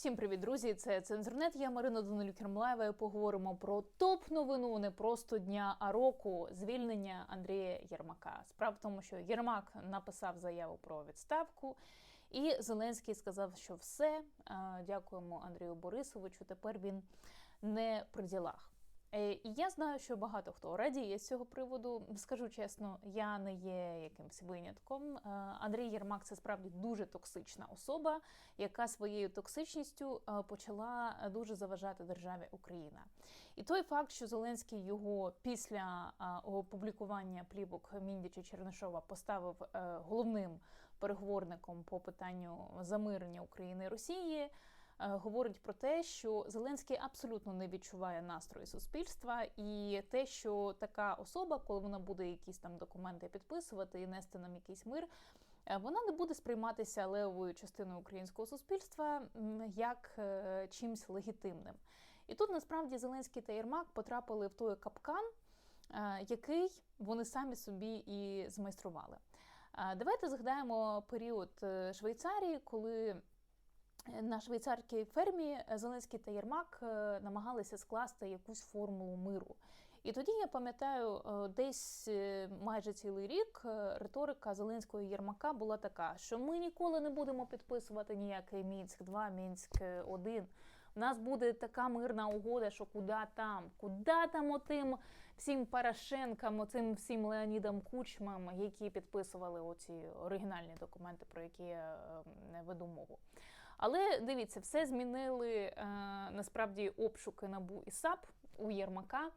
Всім привіт, друзі! Це цензурнет. Я Марина Данилюк Ермлаєва. і Поговоримо про топ новину не просто дня, а року звільнення Андрія Єрмака. Справа в тому, що Єрмак написав заяву про відставку, і Зеленський сказав, що все. Дякуємо Андрію Борисовичу. Тепер він не при ділах. Е, І я знаю, що багато хто радіє з цього приводу. Скажу чесно, я не є якимсь винятком. Е, Андрій Єрмак це справді дуже токсична особа, яка своєю токсичністю е, почала дуже заважати державі Україна. І той факт, що Зеленський його після опублікування плівок Міндіча Чернишова поставив головним переговорником по питанню замирення України і Росії. Е, Говорить про те, що Зеленський абсолютно не відчуває настрої суспільства, і те, що така особа, коли вона буде якісь там документи підписувати і нести нам якийсь мир, е, вона не буде сприйматися левою частиною українського суспільства як е, чимсь легітимним. І тут насправді Зеленський та Єрмак потрапили в той капкан, який вони самі собі і змайстрували. Давайте згадаємо період Швейцарії, коли на швейцарській фермі Зеленський та Єрмак е, намагалися скласти якусь формулу миру. І тоді я пам'ятаю, е, десь е, майже цілий рік е, риторика Зеленського Єрмака була така, що ми ніколи не будемо підписувати ніякий Мінськ 2 Мінськ 1 У нас буде така мирна угода, що куди там, куди там отим всім Порошенкам, оцим всім Леонідам Кучмам, які підписували оці оригінальні документи, про які я е, веду мову. Але дивіться, все змінили е, насправді обшуки НАБУ і САП у Єрмака.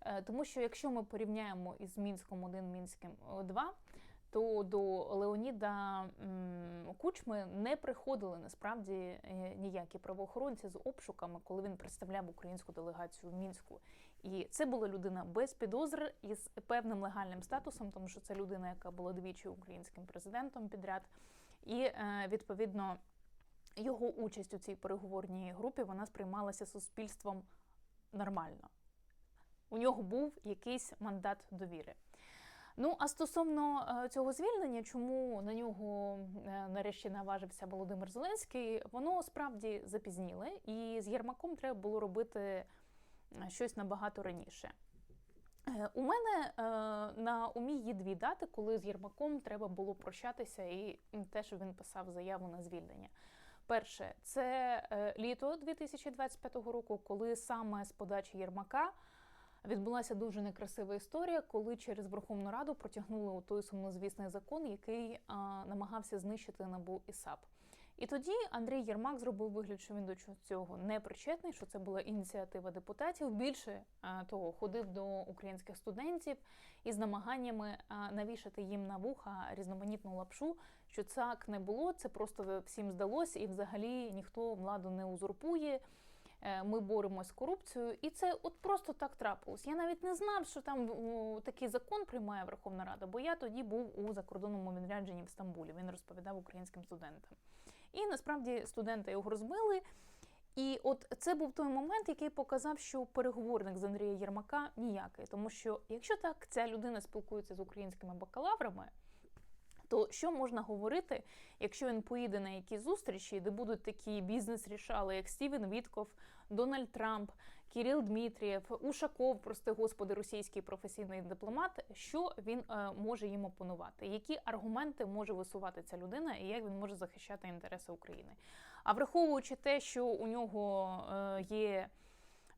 Е, тому що якщо ми порівняємо із Мінськом 1, Мінським 2, то до Леоніда м, Кучми не приходили насправді е, ніякі правоохоронці з обшуками, коли він представляв українську делегацію в мінську. І це була людина без підозр із певним легальним статусом, тому що це людина, яка була двічі українським президентом підряд, і е, відповідно. Його участь у цій переговорній групі вона сприймалася суспільством нормально. У нього був якийсь мандат довіри. Ну, а стосовно е, цього звільнення, чому на нього е, нарешті наважився Володимир Зеленський, воно справді запізніле, і з Єрмаком треба було робити е, щось набагато раніше. У мене на умі є дві дати, коли з Єрмаком треба було прощатися, і м, те, що він писав заяву на звільнення. Перше, це е, літо 2025 року, коли саме з подачі Єрмака відбулася дуже некрасива історія, коли через Верховну Раду протягнули той сумнозвісний закон, який а, намагався знищити набу і САП. І тоді Андрій Єрмак зробив вигляд, що він до цього не причетний, що це була ініціатива депутатів. Більше того, ходив до українських студентів із намаганнями навішати їм на вуха різноманітну лапшу, що так не було, це просто всім здалося, і взагалі ніхто владу не узурпує. Е, Ми боремось з корупцією, і це от просто так трапилось. Я навіть не знав, що там такий закон приймає Верховна Рада, бо я тоді був у закордонному відрядженні в Стамбулі. Він розповідав українським студентам. І насправді студенти його розбили. І от це був той момент, який показав, що переговорник з Андрія Єрмака ніякий. Тому що якщо так ця людина спілкується з українськими бакалаврами, то що можна говорити, якщо він поїде на якісь зустрічі, де будуть такі бізнес-рішали, як Стівен Вітков, Дональд Трамп, Кірил Дмитрієв, Ушаков, прости господи, російський професійний дипломат, що він е, може їм опонувати? Які аргументи може висувати ця людина, і як він може захищати інтереси України? А враховуючи те, що у нього е, є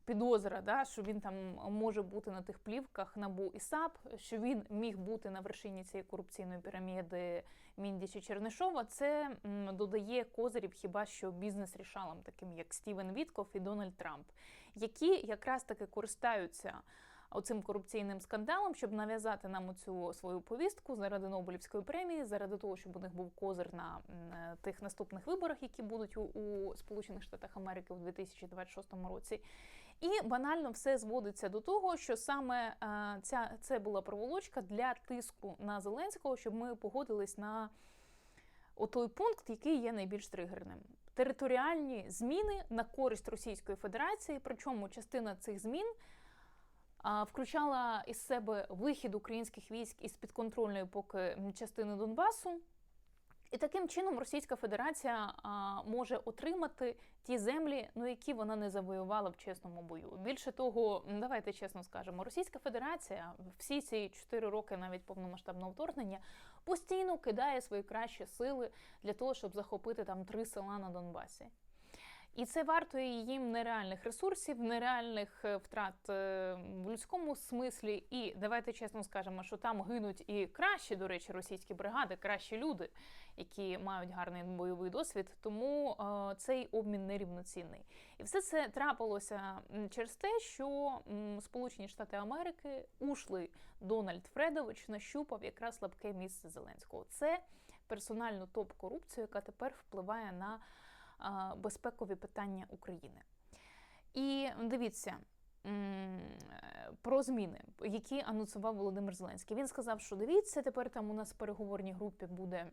підозра, да, що він там може бути на тих плівках НАБУ і САП, що він міг бути на вершині цієї корупційної піраміди Міндіча Чернишова, це додає козирів хіба що бізнес-рішалам, таким як Стівен Вітков і Дональд Трамп, які якраз таки користаються оцим корупційним скандалом, щоб нав'язати нам оцю свою повістку заради Нобелівської премії, заради того, щоб у них був козир на е, тих наступних виборах, які будуть у, у Сполучених Штатах Америки у 2026 році. І банально все зводиться до того, що саме е, ця це була проволочка для тиску на Зеленського, щоб ми погодились на отой пункт, який є найбільш тригерним. Територіальні зміни на користь Російської Федерації, причому частина цих змін включала із себе вихід українських військ із підконтрольної поки частини Донбасу. І таким чином Російська Федерація а, може отримати ті землі, ну які вона не завоювала в чесному бою. Більше того, давайте чесно скажемо, Російська Федерація всі ці чотири роки навіть повномасштабного вторгнення постійно кидає свої кращі сили для того, щоб захопити там три села на Донбасі. І це вартує їм нереальних ресурсів, нереальних е, втрат е, в людському смислі. І давайте чесно скажемо, що там гинуть і кращі, до речі, російські бригади, кращі люди, які мають гарний бойовий досвід. Тому е, цей обмін нерівноцінний. І все це трапилося через те, що Сполучені Штати Америки ушли Дональд Фредович нащупав якраз слабке місце Зеленського. Це персональну топ-корупцію, яка тепер впливає на безпекові питання України. І дивіться. Про зміни, які анонсував Володимир Зеленський. Він сказав, що дивіться, тепер там у нас в переговорній групі буде,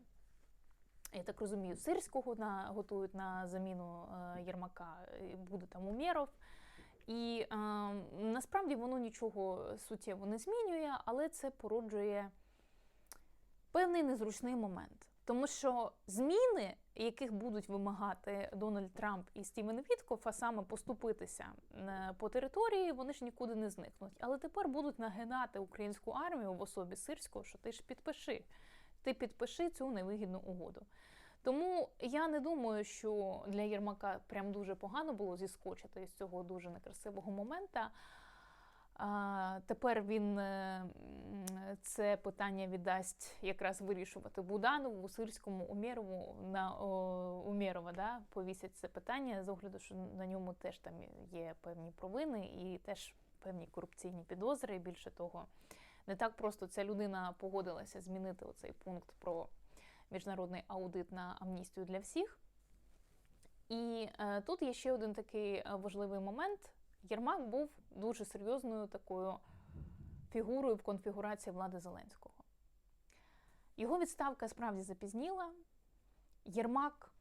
я так розумію, сирського на, готують на заміну е, Єрмака, буде там Умєров. І е, насправді воно нічого суттєво не змінює, але це породжує певний незручний момент. Тому що зміни, яких будуть вимагати Дональд Трамп і Стівен Віткоф, а саме поступитися е, по території, вони ж нікуди не зникнуть. Але тепер будуть нагинати українську армію в особі сирського, що ти ж підпиши. Ти підпиши цю невигідну угоду. Тому я не думаю, що для Єрмака прям дуже погано було зіскочити з цього дуже некрасивого момента. А, тепер він е, це питання віддасть якраз вирішувати Буданову, Сирському, Умєрову на Умєрова, да, повісять це питання з огляду, що на ньому теж там є певні провини і теж певні корупційні підозри. І більше того, не так просто ця людина погодилася змінити оцей пункт про міжнародний аудит на амністію для всіх. І е, тут є ще один такий е, важливий момент. Єрмак був дуже серйозною такою фігурою в конфігурації влади Зеленського. Його відставка справді запізніла. Єрмак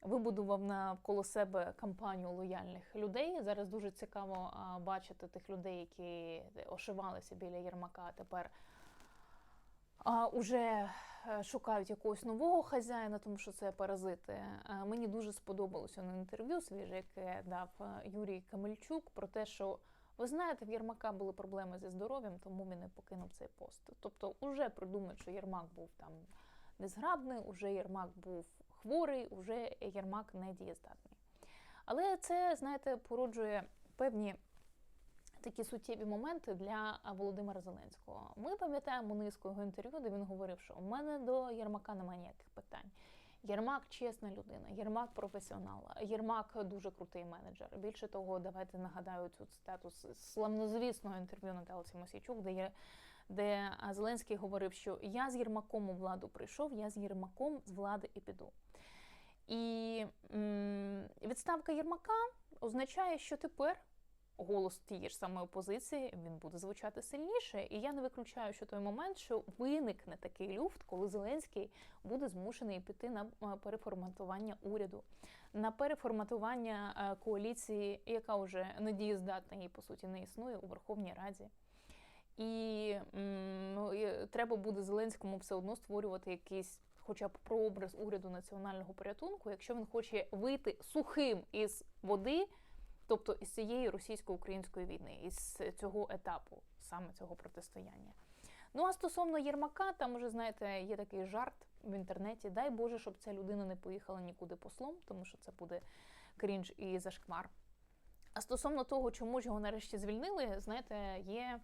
вибудував навколо себе кампанію лояльних людей. Зараз дуже цікаво бачити тих людей, які ошивалися біля Єрмака, тепер а, уже шукають якогось нового хазяїна, тому що це паразити. Е, Мені дуже сподобалося на інтерв'ю свіже, яке дав е, Юрій Камельчук, про те, що ви знаєте, в Єрмака були проблеми зі здоров'ям, тому він і покинув цей пост. Тобто, уже придумають, що Єрмак був там незграбний, уже Єрмак був хворий, уже Єрмак недієздатний. Але це, знаєте, породжує певні такі суттєві моменти для Володимира Зеленського. Ми пам'ятаємо низку його інтерв'ю, де він говорив, що у мене до Єрмака немає ніяких питань. Єрмак чесна людина, Єрмак професіонал, Єрмак дуже крутий менеджер. Більше того, давайте нагадаю цю цитату з славнозвісного інтерв'ю Наталці Мосійчук, де. Де Зеленський говорив, що я з Єрмаком у владу прийшов, я з Єрмаком з влади і піду. І м, відставка Єрмака означає, що тепер голос тієї ж самої опозиції він буде звучати сильніше. І я не виключаю, що той момент, що виникне такий люфт, коли Зеленський буде змушений піти на е, переформатування уряду, на переформатування е, коаліції, яка вже недієздатна і по суті не існує у Верховній Раді. І ну, треба буде Зеленському все одно створювати якийсь. Хоча б прообраз уряду національного порятунку, якщо він хоче вийти сухим із води, тобто із цієї російсько-української війни, із цього етапу, саме цього протистояння. Ну а стосовно Єрмака, там уже знаєте, є такий жарт в інтернеті. Дай Боже, щоб ця людина не поїхала нікуди послом, тому що це буде крінж і зашквар. А стосовно того, чому ж його нарешті звільнили, знаєте, є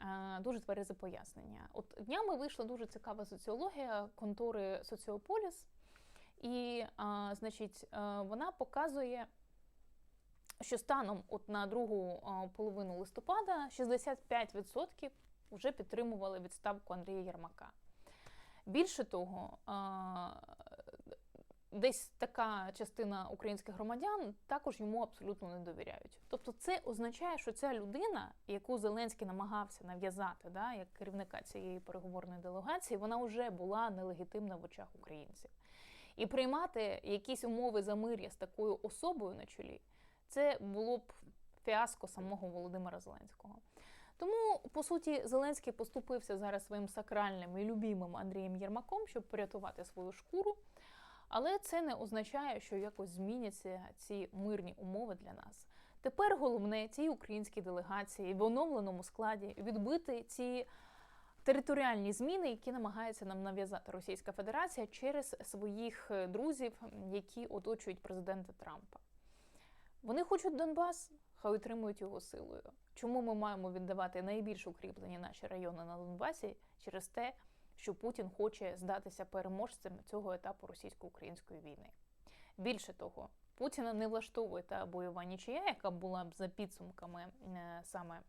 е, дуже тверезе пояснення. От днями вийшла дуже цікава соціологія контори Соціополіс, і, е, значить, е, вона показує що станом от на другу половину листопада 65% вже підтримували відставку Андрія Єрмака. Більше того, десь така частина українських громадян також йому абсолютно не довіряють. Тобто, це означає, що ця людина, яку Зеленський намагався нав'язати, да, як керівника цієї переговорної делегації, вона вже була нелегітимна в очах українців. І приймати якісь умови замир'я з такою особою на чолі це було б фіаско самого Володимира Зеленського. Тому, по суті, Зеленський поступився зараз своїм сакральним і любимим Андрієм Єрмаком, щоб порятувати свою шкуру. Але це не означає, що якось зміняться ці мирні умови для нас. Тепер головне цій українській делегації в оновленому складі відбити ці територіальні зміни, які намагається нам нав'язати Російська Федерація через своїх е, друзів, які оточують президента Трампа. Вони хочуть Донбас, хай отримують його силою. Чому ми маємо віддавати найбільш укріплені наші райони на Донбасі через те, що Путін хоче здатися переможцем цього етапу російсько-української війни? Більше того, Путіна не влаштовує та бойова нічия, яка була б за підсумками е, саме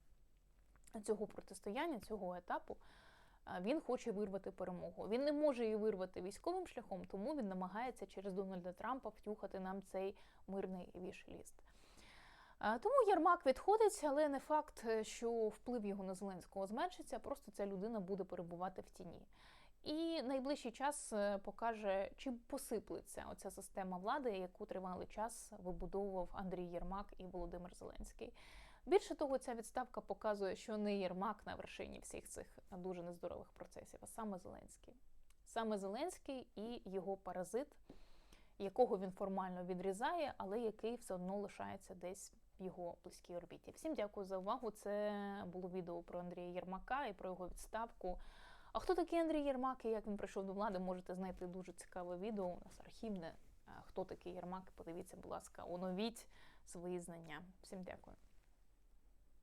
цього протистояння, цього етапу. Він хоче вирвати перемогу. Він не може її вирвати військовим шляхом, тому він намагається через Дональда Трампа втюхати нам цей мирний віш-ліст. Тому Єрмак відходить, але не факт, е, що вплив його на Зеленського зменшиться, просто ця людина буде перебувати в тіні. І найближчий час е, покаже, чи посиплеться оця система влади, яку тривалий час вибудовував Андрій Єрмак і Володимир Зеленський. Більше того, ця відставка показує, що не Єрмак на вершині всіх цих дуже нездорових процесів, а саме Зеленський. Саме Зеленський і його паразит, якого він формально відрізає, але який все одно лишається десь в його близькій орбіті. Всім дякую за увагу. Це було відео про Андрія Єрмака і про його відставку. А хто такий Андрій Єрмак і як він прийшов до влади, можете знайти дуже цікаве відео. У нас архівне. Хто такий Єрмак? Подивіться, будь ласка, оновіть свої знання. Всім дякую.